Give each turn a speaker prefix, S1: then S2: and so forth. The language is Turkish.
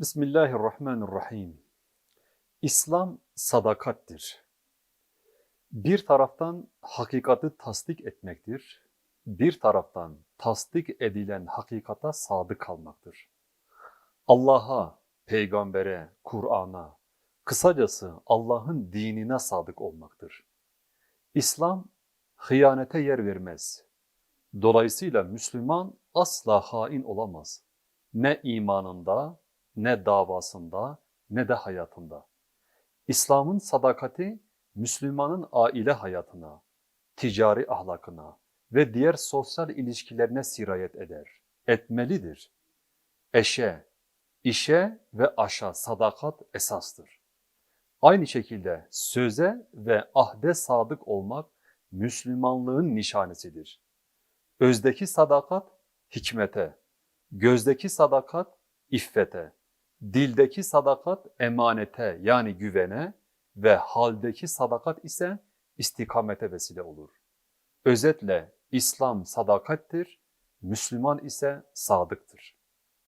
S1: Bismillahirrahmanirrahim. İslam sadakattir. Bir taraftan hakikati tasdik etmektir, bir taraftan tasdik edilen hakikata sadık kalmaktır. Allah'a, peygambere, Kur'an'a, kısacası Allah'ın dinine sadık olmaktır. İslam hıyanete yer vermez. Dolayısıyla Müslüman asla hain olamaz. Ne imanında, ne davasında, ne de hayatında. İslam'ın sadakati Müslümanın aile hayatına, ticari ahlakına ve diğer sosyal ilişkilerine sirayet eder, etmelidir. Eşe, işe ve aşa sadakat esastır. Aynı şekilde söze ve ahde sadık olmak Müslümanlığın nişanesidir. Özdeki sadakat hikmete, gözdeki sadakat iffete, dildeki sadakat emanete yani güvene ve haldeki sadakat ise istikamete vesile olur. Özetle İslam sadakattir, Müslüman ise sadıktır.